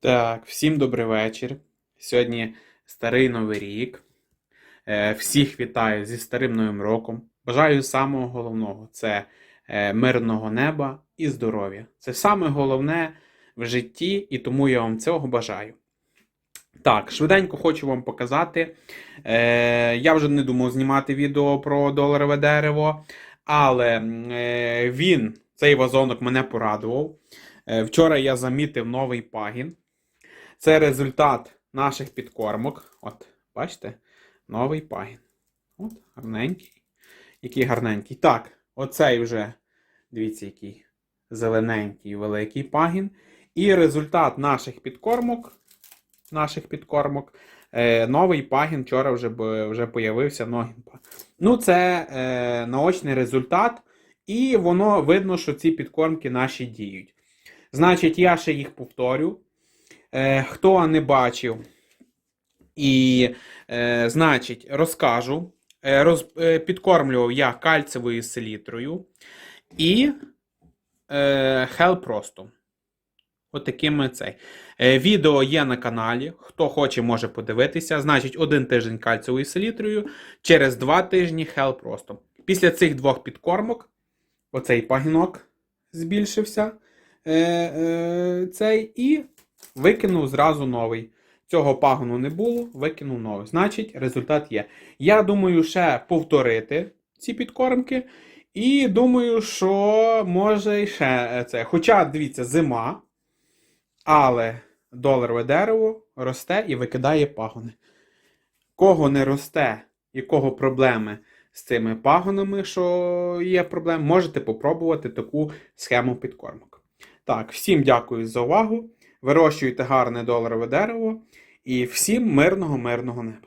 Так, всім добрий вечір. Сьогодні старий новий рік. Е, Всіх вітаю зі старим новим роком. Бажаю самого головного це е, мирного неба і здоров'я. Це саме головне в житті, і тому я вам цього бажаю. Так, швиденько хочу вам показати. Е, я вже не думав знімати відео про доларове дерево, але він, цей вазонок, мене порадував. Вчора я замітив новий пагін. Це результат наших підкормок. От, бачите? Новий пагін. От, гарненький. Який гарненький. Так, оцей вже, дивіться, який зелененький великий пагін. І результат наших підкормок. Наших підкормок. Е, новий пагін вчора вже, вже появився. Пагін. Ну, це е, наочний результат. І воно видно, що ці підкормки наші діють. Значить, я ще їх повторю. Е, хто не бачив, і, е, значить, розкажу. Е, роз, підкормлював я кальцевою селітрою і е, хелпростом. Отакими цей. Відео є на каналі. Хто хоче, може подивитися. Значить, один тиждень кальцевою селітрою, через два тижні хелпростом. Після цих двох підкормок, оцей пагінок збільшився. Цей і викинув зразу новий. Цього пагону не було, викинув новий. Значить, результат є. Я думаю, ще повторити ці підкормки. І думаю, що може ще це. Хоча, дивіться, зима, але доларове дерево росте і викидає пагони. Кого не росте, і кого проблеми з цими пагонами, що є проблеми, можете попробувати таку схему підкормок. Так, всім дякую за увагу. Вирощуйте гарне доларове дерево і всім мирного, мирного неба.